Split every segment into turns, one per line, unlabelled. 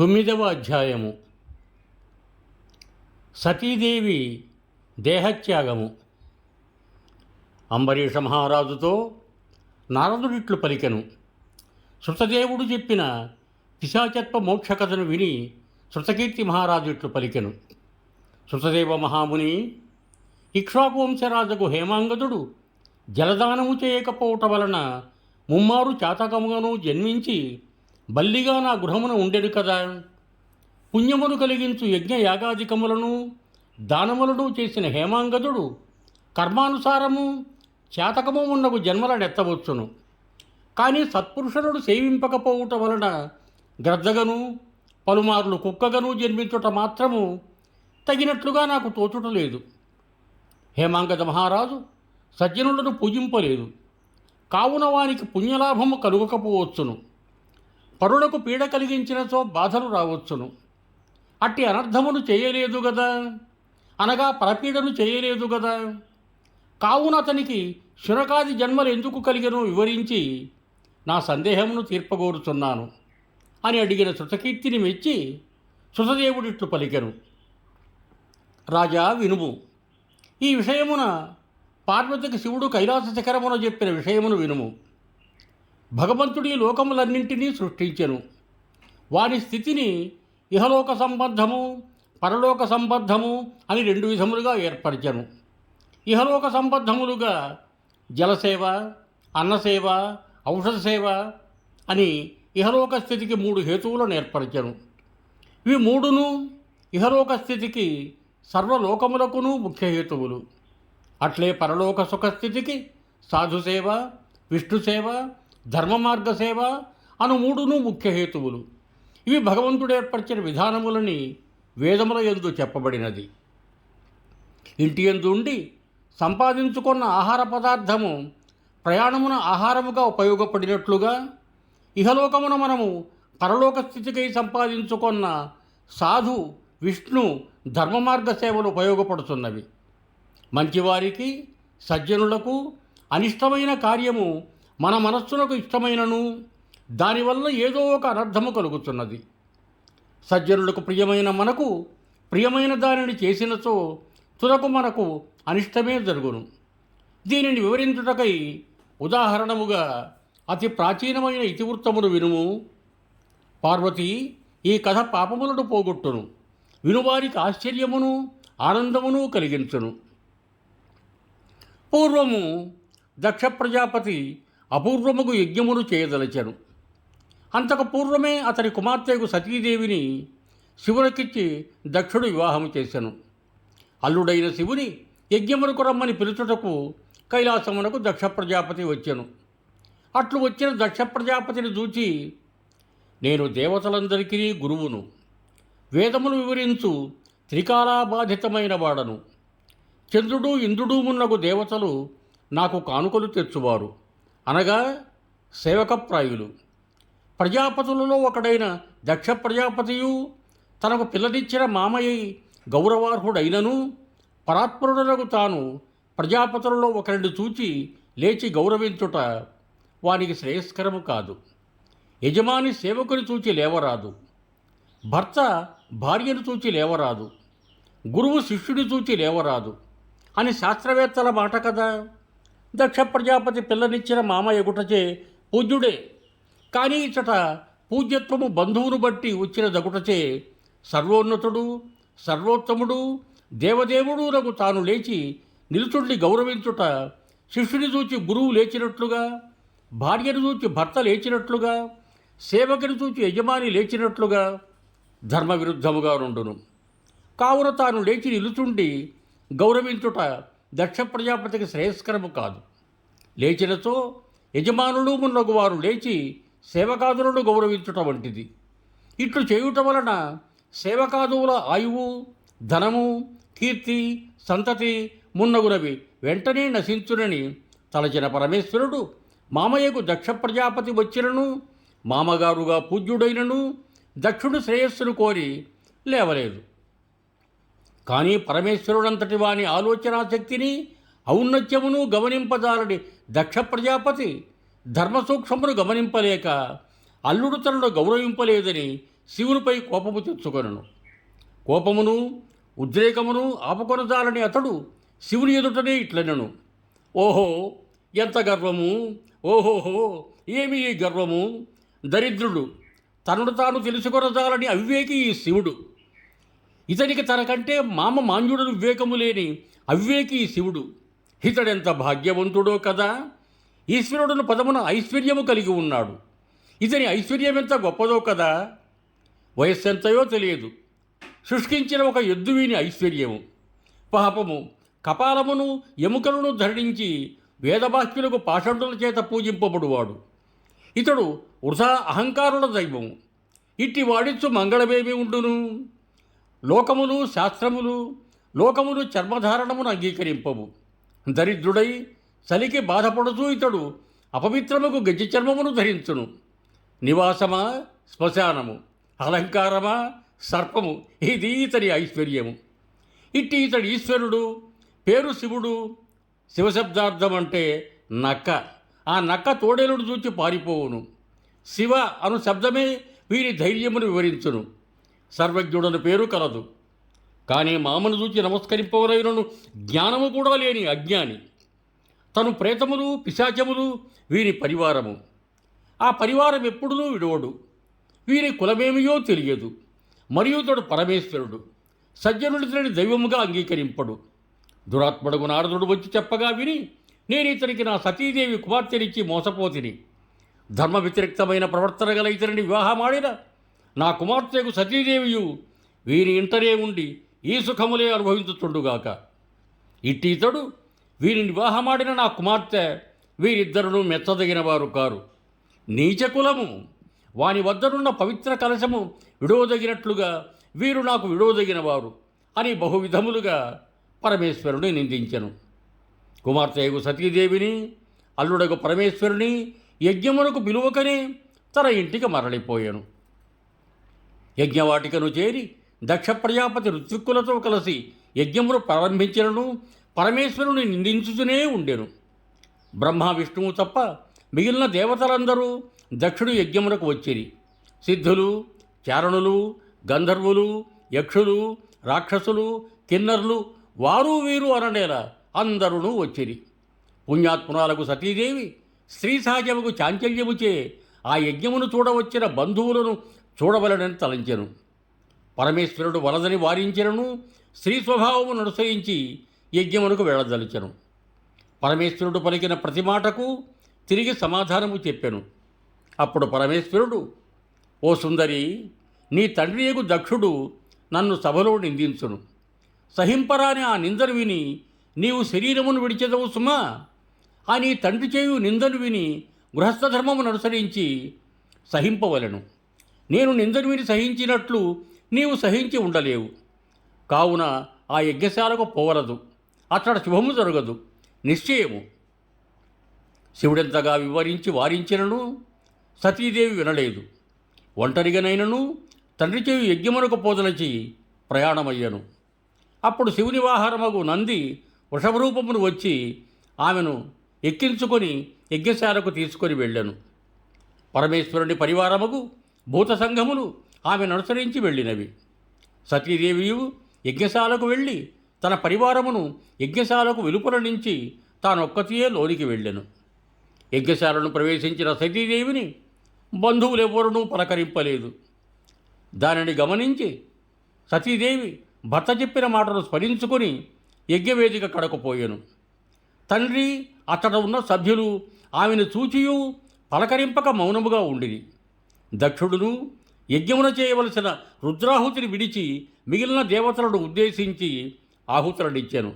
తొమ్మిదవ అధ్యాయము. సతీదేవి దేహత్యాగము. అంబరీష మహారాజుతో నారదుడిట్లు పలికెను. శృతదేవుడు చెప్పిన పిశాచత్వ మోక్ష కథను విని శృతకీర్తి మహారాజు ఇట్లు పలికెను. శృతదేవ మహాముని ఇక్ష్వాకువంశరాజుకు హేమాంగదుడు జలదానము చేయకపోవట వలన ముమ్మారు చాతకముగాను జన్మించి బల్లిగా నా గృహమున ఉండెడు కదా. పుణ్యమును కలిగించు యజ్ఞ యాగాధికములను దానములను చేసిన హేమాంగదుడు కర్మానుసారము చేతకము ఉన్నకు జన్మలనెత్తవచ్చును. కానీ సత్పురుషులను సేవింపకపోవుట వలన గ్రద్దగను పలుమార్లు కుక్కగను జన్మించుట మాత్రము తగినట్లుగా నాకు తోచుట లేదు. హేమాంగద మహారాజు సజ్జనులను పూజింపలేదు. కావున వానికి పుణ్యలాభము కలుగకపోవచ్చును. పరులకు పీడ కలిగించినచో బాధలు రావచ్చును. అట్టి అనర్థమును చేయలేదు గదా? అనగా పరపీడను చేయలేదు గదా? కావున అతనికి శునకాది జన్మలు ఎందుకు కలిగనో వివరించి నా సందేహమును తీర్పగోరుచున్నాను అని అడిగిన శృతకీర్తిని మెచ్చి శృతదేవుడిట్లు పలికెను. రాజా వినుము ఈ విషయమున పార్వతికి శివుడు కైలాస శిఖరమున చెప్పిన విషయమును వినుము. భగవంతుడి లోకములన్నింటినీ సృష్టించెను. వారి స్థితిని ఇహలోక సంబద్ధము పరలోక సంబద్ధము అని రెండు విధములుగా ఏర్పరిచను. ఇహలోక సంబద్ధములుగా జలసేవ అన్నసేవ ఔషధ సేవ అని ఇహలోక స్థితికి మూడు హేతువులను ఏర్పరిచను. ఇవి మూడును ఇహలోక స్థితికి సర్వలోకములకును ముఖ్య హేతువులు. అట్లే పరలోక సుఖస్థితికి సాధుసేవ విష్ణుసేవ ధర్మ మార్గ సేవ అను మూడును ముఖ్య హేతువులు. ఇవి భగవంతుడు ఏర్పరిచిన విధానములని వేదముల ఎందు చెప్పబడినది. ఇంటి యందు ఉండి సంపాదించుకున్న ఆహార పదార్థము ప్రయాణమున ఆహారముగా ఉపయోగపడినట్లుగా ఇహలోకమున మనము పరలోక స్థితికై సంపాదించుకున్న సాధు విష్ణు ధర్మ మార్గ సేవలు ఉపయోగపడుతున్నవి. మంచివారికి సజ్జనులకు అనిష్టమైన కార్యము మన మనస్సునకు ఇష్టమైనను దానివల్ల ఏదో ఒక అనర్థము కలుగుతున్నది. సజ్జనులకు ప్రియమైన మనకు ప్రియమైన దానిని చేసినచో తులకు మనకు అనిష్టమే జరుగును. దీనిని వివరించుటకై ఉదాహరణముగా అతి ప్రాచీనమైన ఇతివృత్తమును వినుము. పార్వతి ఈ కథ పాపములను పోగొట్టును. వినువారికి ఆశ్చర్యమును ఆనందమును కలిగించును. పూర్వము దక్ష ప్రజాపతి అపూర్వముగు యజ్ఞమును చేయదలచెను. అంతకు పూర్వమే అతని కుమార్తెకు సతీదేవిని శివునికిచ్చి దక్షుడు వివాహము చేశాను అల్లుడైన శివుని యజ్ఞమునకు రమ్మని పిలుచుటకు కైలాసమునకు దక్ష ప్రజాపతి వచ్చాను. అట్లు వచ్చిన దక్ష ప్రజాపతిని చూచి నేను దేవతలందరికీ గురువును. వేదమును వివరించు త్రికాలాబాధితమైన వాడను. చంద్రుడు ఇంద్రుడు మున్నగు దేవతలు నాకు కానుకలు తెచ్చువారు. అనగా సేవకప్రాయులు. ప్రజాపతులలో ఒకడైన దక్ష ప్రజాపతియు తనకు పిల్లనిచ్చిన మామయ్య గౌరవార్హుడైనను పరాత్పరుడనకు తాను ప్రజాపతులలో ఒకరిని చూచి లేచి గౌరవించుట వానికి శ్రేయస్కరము కాదు. యజమాని సేవకుని చూచి లేవరాదు. భర్త భార్యను చూచి లేవరాదు. గురువు శిష్యుని చూచి లేవరాదు. అని శాస్త్రవేత్తల మాట కదా! దక్ష ప్రజాపతి పిల్లనిచ్చిన మామ ఎగుటచే పూజ్యుడే. కానీ ఇచ్చట పూజ్యత్వము బంధువును బట్టి వచ్చిన దగుటచే సర్వోన్నతుడు సర్వోత్తముడు దేవదేవుడు నకు తాను లేచి నిలుచుండి గౌరవించుట శిష్యుని చూచి గురువు లేచినట్లుగా భార్యను చూచి భర్త లేచినట్లుగా సేవకుని చూచి యజమాని లేచినట్లుగా ధర్మ విరుద్ధముగా నుండును. కావున తాను లేచి నిలుచుండి గౌరవించుట దక్ష ప్రజాపతికి శ్రేయస్కరము కాదు. లేచినచో యజమానులు మున్నగువారు లేచి సేవకాదులను గౌరవించుట వంటిది. ఇట్లు చేయుట వలన సేవకాదువుల ఆయువు ధనము కీర్తి సంతతి మున్నగునవి వెంటనే నశించునని తలచిన పరమేశ్వరుడు మామయ్యకు దక్ష ప్రజాపతి వచ్చినను మామగారుగా పూజ్యుడైనను దక్షుడు శ్రేయస్సును కోరి లేవలేదు. కానీ పరమేశ్వరుడంతటి వాని ఆలోచనా శక్తిని ఔన్నత్యమును గమనింపజాలని దక్ష ప్రజాపతి. ధర్మసూక్ష్మమును గమనింపలేక అల్లుడు తనను గౌరవింపలేదని శివునిపై కోపము తెచ్చుకొనను. కోపమును ఉద్రేకమును ఆపుకొనజాలని అతడు శివుని ఎదుటనే ఇట్లనను. ఓహో ఎంత గర్వము! ఓహోహో ఏమి ఈ గర్వము! దరిద్రుడు తనను తాను తెలుసుకొనజాలని అవివేకి ఈ శివుడు. ఇతనికి తనకంటే మామ మాంజుడు వివేకము లేని అవివేకి శివుడు. ఇతడెంత భాగ్యవంతుడో కదా? ఈశ్వరుడును పదమున ఐశ్వర్యము కలిగి ఉన్నాడు. ఇతని ఐశ్వర్యం ఎంత గొప్పదో కదా? వయస్సు ఎంతయో తెలియదు. సృష్టించిన ఒక ఎద్దు వీని ఐశ్వర్యము. పాపము కపాలమును ఎముకలను ధరించి వేదభాష్యులకు పాషండుల చేత పూజింపబడువాడు. ఇతడు వృధా అహంకారుల దైవము. ఇట్టి వాడిచ్చు మంగళమేమి ఉండును? లోకములు శాస్త్రములు లోకములు చర్మధారణమును అంగీకరింపవు దరిద్రుడై చలికి బాధపడుతూ ఇతడు అపవిత్రముకు గజ్జి చర్మమును ధరించును. నివాసమా? శ్మశానము. అలంకారమా? సర్పము. ఇది ఇతని ఐశ్వర్యము. ఇట్టి ఇతడి ఈశ్వరుడు పేరు శివుడు. శివశబ్దార్థం అంటే నక్క. ఆ నక్క తోడేలుడు చూచి పారిపోవును. శివ అను శబ్దమే వీరి ధైర్యమును వివరించును. సర్వజ్ఞుడని పేరు కలదు. కానీ మామను చూచి నమస్కరింపవరైనను జ్ఞానము కూడా లేని అజ్ఞాని. తను ప్రేతములు పిశాచములు వీరి పరివారము. ఆ పరివారం ఎప్పుడునూ విడవడు. వీరి కులమేమియో తెలియదు. మరియు తోడు పరమేశ్వరుడు. సజ్జనుడితని దైవముగా అంగీకరింపడు. దురాత్మడుగు నారదుడు వచ్చి చెప్పగా విని నేను ఇతనికి నా సతీదేవి కుమార్తెనిచ్చి మోసపోతిని. ధర్మ వ్యతిరేక్తమైన ప్రవర్తన గల ఇతనిని వివాహమాడిన. నా కుమార్తెకు సతీదేవియు వీరి ఇంటనే ఉండి ఈ సుఖములే అనుభవించుచుండుగాక. ఇట్టి ఇతడు వీరిని వివాహమాడిన నా కుమార్తె వీరిద్దరును మెచ్చదగిన వారు కారు నీచకులము వాని వద్దనున్న పవిత్ర కలశము విడవదగినట్లుగా వీరు నాకు విడవదగిన వారు అని బహువిధములుగా పరమేశ్వరుని నిందించెను. కుమార్తెయగు సతీదేవిని అల్లుడగు పరమేశ్వరుని యజ్ఞమునకు పిలువకనే తన ఇంటికి మరలిపోయాను. యజ్ఞవాటికను చేరి దక్ష ప్రజాపతి ఋత్విక్కులతో కలిసి యజ్ఞమును ప్రారంభించినను పరమేశ్వరుని నిందించుతూనే ఉండెను. బ్రహ్మ విష్ణువు తప్ప మిగిలిన దేవతలందరూ దక్షుడు యజ్ఞమునకు వచ్చిరి. సిద్ధులు చారణులు గంధర్వులు యక్షులు రాక్షసులు కిన్నరులు వారు వీరు అననేలా అందరూ వచ్చిరి. పుణ్యాత్మురాలకు సతీదేవి స్త్రీ సహజముకు చాంచల్యముచే ఆ యజ్ఞమును చూడవచ్చిన బంధువులను చూడవలనని తలంచెను. పరమేశ్వరుడు వలదని వారించెను స్త్రీ స్వభావమును అనుసరించి యజ్ఞమునకు వెళ్ళదలిచెను. పరమేశ్వరుడు పలికిన ప్రతి మాటకు తిరిగి సమాధానము చెప్పెను. అప్పుడు పరమేశ్వరుడు ఓ సుందరి నీ తండ్రియకు దక్షుడు నన్ను సభలో నిందించును. సహింపరాని ఆ నిందను విని నీవు శరీరమును విడిచెదవు సుమా. ఆ నీ తండ్రి చేయు నిందను విని గృహస్థ ధర్మమును అనుసరించి సహింపవలను. నేను నిందను మీరు సహించినట్లు నీవు సహించి ఉండలేవు. కావున ఆ యజ్ఞశాలకు పోవలదు అక్కడ శుభము జరగదు. నిశ్చయము. శివుడెంతగా వివరించి వారించినను సతీదేవి వినలేదు. ఒంటరిగానైనను తండ్రి చెవి యజ్ఞమునకు పోదలచి ప్రయాణమయ్యను. అప్పుడు శివుని వాహనమగు నంది వృషభరూపమును వచ్చి ఆమెను ఎక్కించుకొని యజ్ఞశాలకు తీసుకొని వెళ్ళాను. పరమేశ్వరుని పరివారముగు భూత సంఘములు ఆమెను అనుసరించి వెళ్ళినవి. సతీదేవియు యజ్ఞశాలకు వెళ్ళి తన పరివారమును యజ్ఞశాలకు వెలుపల నుంచి తానొక్కతియే లోనికి వెళ్ళెను. యజ్ఞశాలను ప్రవేశించిన సతీదేవిని బంధువులెవ్వరూ పలకరింపలేదు. దానిని గమనించి సతీదేవి భర్త చెప్పిన మాటను స్మరించుకొని యజ్ఞవేదిక కడకపోయాను తండ్రి అతడ ఉన్న సభ్యులు ఆమెను చూచియు పలకరింపక మౌనముగా ఉండిరి. దక్షుడును యజ్ఞమున చేయవలసిన రుద్రాహుతిని విడిచి మిగిలిన దేవతలను ఉద్దేశించి ఆహుతులనిచ్చాను.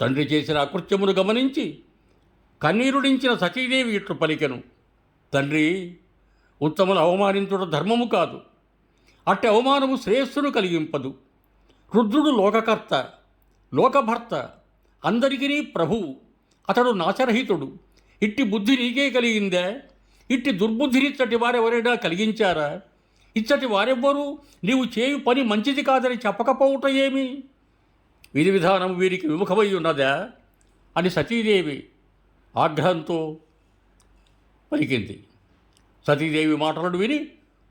తండ్రి చేసిన అకృత్యమును గమనించి కన్నీరుడించిన సతీదేవి ఇట్లు పలికెను. తండ్రి ఉత్తములు అవమానించడం ధర్మము కాదు. అట్టి అవమానము శ్రేయస్సును కలిగింపదు. రుద్రుడు లోకకర్త లోకభర్త అందరికీ ప్రభువు అతడు నాశరహితుడు. ఇట్టి బుద్ధి నీకే కలిగిందే? ఇట్టి దుర్బుద్ధినిచ్చటి వారెవరైనా కలిగించారా? ఇచ్చటి వారెవ్వరూ నీవు చేయు పని మంచిది కాదని చెప్పకపోవట ఏమి? విధి విధానం వీరికి విముఖమై ఉన్నదా? అని సతీదేవి ఆగ్రహంతో పలికింది. సతీదేవి మాటలను విని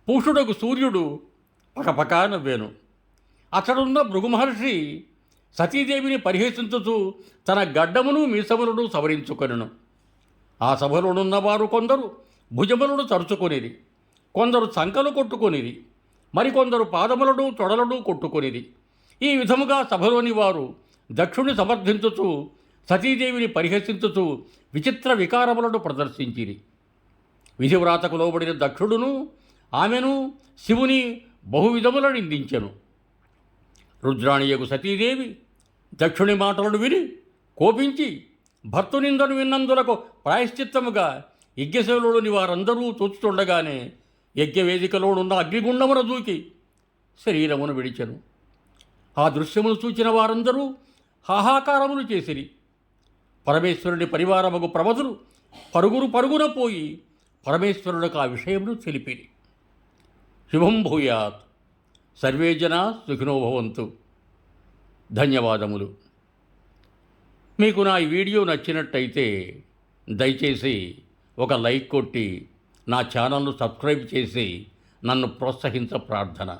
పురుషుడకు సూర్యుడు పకపక నవ్వాను. అతడున్న భృగు మహర్షి సతీదేవిని పరిహసించుతూ తన గడ్డమును మీసములను సవరించుకొనను. ఆ సభలోనున్న వారు కొందరు భుజములను తరుచుకొనిది కొందరు చంకలు కొట్టుకొనిది మరికొందరు పాదములను తొడలను కొట్టుకొనిది ఈ విధముగా సభలోని వారు దక్షుని సమర్థించుతూ సతీదేవిని పరిహసించుతూ విచిత్ర వికారములను ప్రదర్శించిరి. విధివ్రాతకు లోబడిన దక్షుడును ఆమెను శివుని బహువిధముల నిందించెను. రుద్రాణియకు సతీదేవి దక్షుని మాటలను విని కోపించి భర్తునిందను విన్నందులకు ప్రాయశ్చిత్తముగా యజ్ఞశైలులోని వారందరూ చూచుతుండగానే యజ్ఞవేదికలోనున్న అగ్నిగుండమున దూకి శరీరమును విడిచెను. ఆ దృశ్యమును చూచిన వారందరూ హాహాకారములు చేసిరి. పరమేశ్వరుని పరివారముకు ప్రమదులు పరుగురు పరుగున పోయి పరమేశ్వరులకు ఆ విషయమును తెలిపిరి. శుభం భూయాత్. సర్వే జనా సుఖినోభవంతు ధన్యవాదములు. మీకు నా ఈ వీడియో నచ్చినట్టయితే దయచేసి ఒక లైక్ కొట్టి నా ఛానల్ను సబ్స్క్రైబ్ చేసి నన్ను ప్రోత్సహించ ప్రార్థన.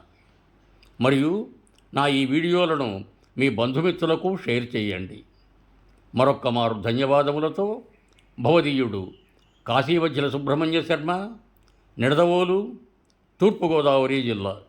మరియు నా ఈ వీడియోలను మీ బంధుమిత్రులకు షేర్ చేయండి. మరొక్క మారు ధన్యవాదములతో భవదీయుడు కాశీవజ్జల సుబ్రహ్మణ్య శర్మ నిడదవోలు తూర్పుగోదావరి జిల్లా.